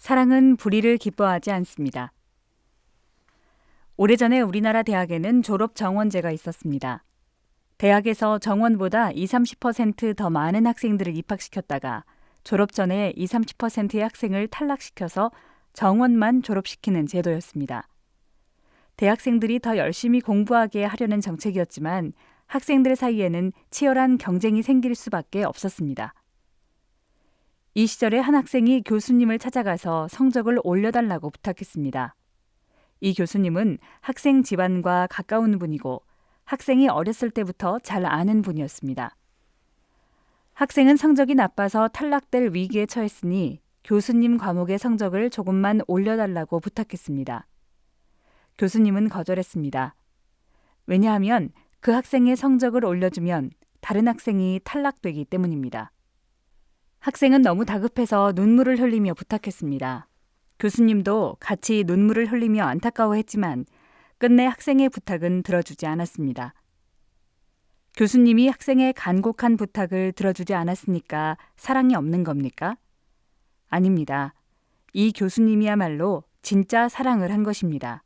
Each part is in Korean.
사랑은 불의를 기뻐하지 않습니다. 오래전에 우리나라 대학에는 졸업 정원제가 있었습니다. 대학에서 정원보다 20, 30%더 많은 학생들을 입학시켰다가 졸업 전에 20, 30%의 학생을 탈락시켜서 정원만 졸업시키는 제도였습니다. 대학생들이 더 열심히 공부하게 하려는 정책이었지만 학생들 사이에는 치열한 경쟁이 생길 수밖에 없었습니다. 이 시절에 한 학생이 교수님을 찾아가서 성적을 올려달라고 부탁했습니다. 이 교수님은 학생 집안과 가까운 분이고 학생이 어렸을 때부터 잘 아는 분이었습니다. 학생은 성적이 나빠서 탈락될 위기에 처했으니 교수님 과목의 성적을 조금만 올려달라고 부탁했습니다. 교수님은 거절했습니다. 왜냐하면 그 학생의 성적을 올려주면 다른 학생이 탈락되기 때문입니다. 학생은 너무 다급해서 눈물을 흘리며 부탁했습니다. 교수님도 같이 눈물을 흘리며 안타까워했지만 끝내 학생의 부탁은 들어주지 않았습니다. 교수님이 학생의 간곡한 부탁을 들어주지 않았으니까 사랑이 없는 겁니까? 아닙니다. 이 교수님이야말로 진짜 사랑을 한 것입니다.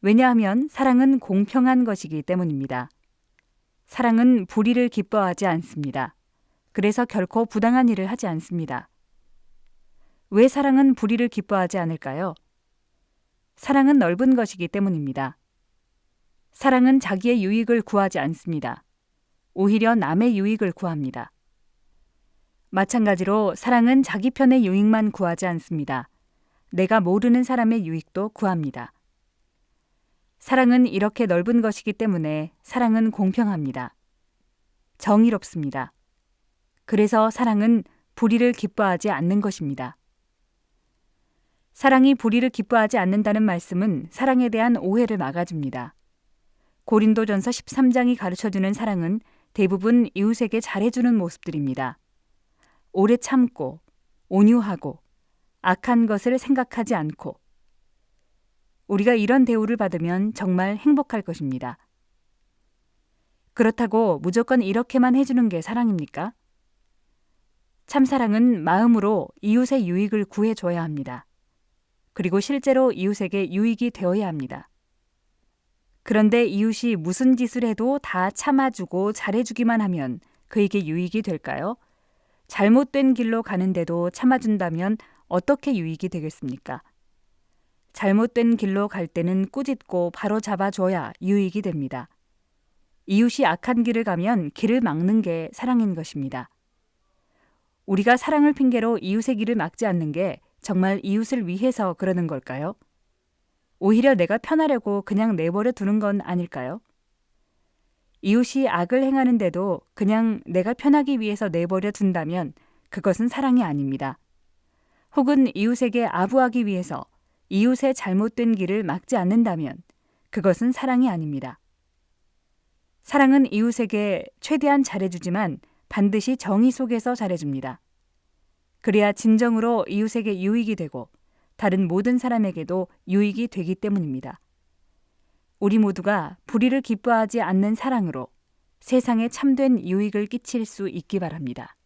왜냐하면 사랑은 공평한 것이기 때문입니다. 사랑은 불의를 기뻐하지 않습니다. 그래서 결코 부당한 일을 하지 않습니다. 왜 사랑은 불의를 기뻐하지 않을까요? 사랑은 넓은 것이기 때문입니다. 사랑은 자기의 유익을 구하지 않습니다. 오히려 남의 유익을 구합니다. 마찬가지로 사랑은 자기 편의 유익만 구하지 않습니다. 내가 모르는 사람의 유익도 구합니다. 사랑은 이렇게 넓은 것이기 때문에 사랑은 공평합니다. 정의롭습니다. 그래서 사랑은 불의를 기뻐하지 않는 것입니다. 사랑이 불의를 기뻐하지 않는다는 말씀은 사랑에 대한 오해를 막아줍니다. 고린도전서 13장이 가르쳐주는 사랑은 대부분 이웃에게 잘해주는 모습들입니다. 오래 참고, 온유하고, 악한 것을 생각하지 않고, 우리가 이런 대우를 받으면 정말 행복할 것입니다. 그렇다고 무조건 이렇게만 해주는 게 사랑입니까? 참사랑은 마음으로 이웃의 유익을 구해줘야 합니다. 그리고 실제로 이웃에게 유익이 되어야 합니다. 그런데 이웃이 무슨 짓을 해도 다 참아주고 잘해주기만 하면 그에게 유익이 될까요? 잘못된 길로 가는데도 참아준다면 어떻게 유익이 되겠습니까? 잘못된 길로 갈 때는 꾸짖고 바로 잡아줘야 유익이 됩니다. 이웃이 악한 길을 가면 길을 막는 게 사랑인 것입니다. 우리가 사랑을 핑계로 이웃의 길을 막지 않는 게 정말 이웃을 위해서 그러는 걸까요? 오히려 내가 편하려고 그냥 내버려 두는 건 아닐까요? 이웃이 악을 행하는데도 그냥 내가 편하기 위해서 내버려 둔다면 그것은 사랑이 아닙니다. 혹은 이웃에게 아부하기 위해서 이웃의 잘못된 길을 막지 않는다면 그것은 사랑이 아닙니다. 사랑은 이웃에게 최대한 잘해주지만 반드시 정의 속에서 잘해줍니다. 그래야 진정으로 이웃에게 유익이 되고 다른 모든 사람에게도 유익이 되기 때문입니다. 우리 모두가 불의를 기뻐하지 않는 사랑으로 세상에 참된 유익을 끼칠 수 있기 바랍니다.